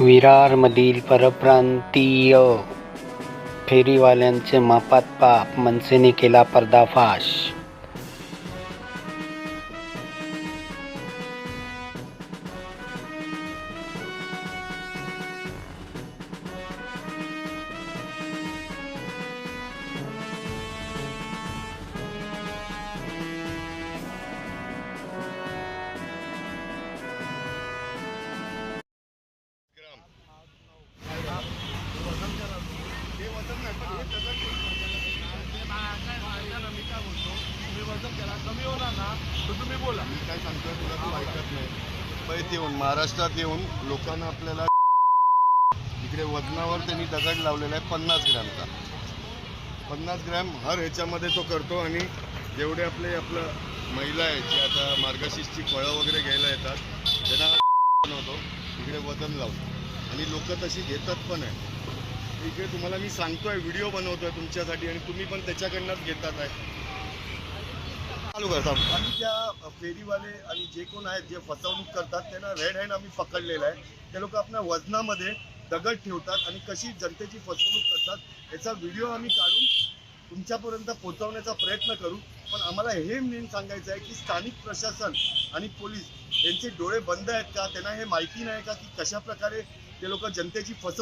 विरारमधील परप्रांतीय फेरीवाल्यांचे मापात पाप मनसेने केला पर्दाफाश. मी काय सांगतोय तुला तू ऐकत नाही मुंबईत येऊन महाराष्ट्रात येऊन लोकांना आपल्याला इकडे वजनावर त्यांनी दगड लावलेला आहे पन्नास ग्रॅमचा. पन्नास ग्रॅम हर ह्याच्यामध्ये तो करतो आणि जेवढे आपले आपलं महिला आहेत जे आता मार्गशीर्षची फळं वगैरे घ्यायला येतात त्यांना बनवतो इकडे वजन लावतो. आणि लोक तशी घेतात पण आहे. इकडे तुम्हाला मी सांगतोय व्हिडिओ बनवतोय तुमच्यासाठी आणि तुम्ही पण त्याच्याकडनंच घेतात आहे. चालू करतात आणि त्या फेरीवाले आणि जे कोण आहेत जे फसवणूक करतात त्यांना रेड हँड आम्ही पकडलेला आहे. ते लोक आपल्या वजनामध्ये दगड ठेवतात आणि कशी जनतेची फसवणूक करतात याचा व्हिडिओ आम्ही काढून तुमच्यापर्यंत पोहोचवण्याचा प्रयत्न करू. पण आम्हाला हे मेन सांगायचं आहे की स्थानिक प्रशासन आणि पोलीस यांचे डोळे बंद आहेत का? त्यांना हे माहिती नाही का की कशा प्रकारे ते लोक जनतेची फसव